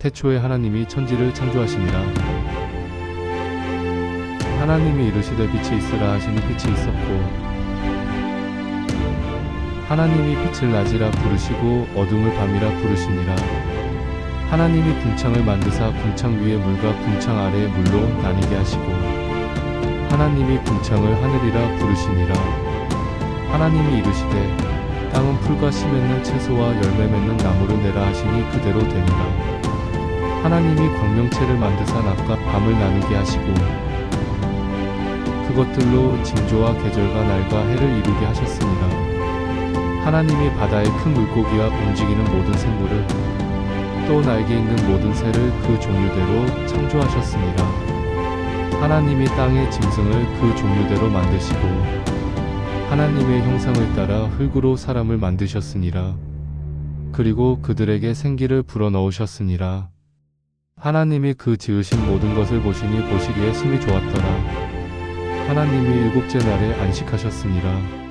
태초에 하나님이 천지를 창조하시니라. 하나님이 이르시되 빛이 있으라 하시니 빛이 있었고 하나님이 빛을 낮이라 부르시고 어둠을 밤이라 부르시니라. 하나님이 궁창을 만드사 궁창 위의 물과 궁창 아래의 물로 나뉘게 하시고 하나님이 궁창을 하늘이라 부르시니라. 하나님이 이르시되 땅은 풀과 씨 맺는 채소와 열매 맺는 나무를 내라 하시니 그대로 되니라. 하나님이 광명체를 만드사 낮과 밤을 나누게 하시고 그것들로 징조와 계절과 날과 해를 이루게 하셨습니다. 하나님이 바다의 큰 물고기와 움직이는 모든 생물을 또 날개 있는 모든 새를 그 종류대로 창조하셨습니다. 하나님이 땅의 짐승을 그 종류대로 만드시고 하나님의 형상을 따라 흙으로 사람을 만드셨으니라. 그리고 그들에게 생기를 불어넣으셨으니라. 하나님이 그 지으신 모든 것을 보시니 보시기에 심히 좋았더라. 하나님이 일곱째 날에 안식하셨으니라.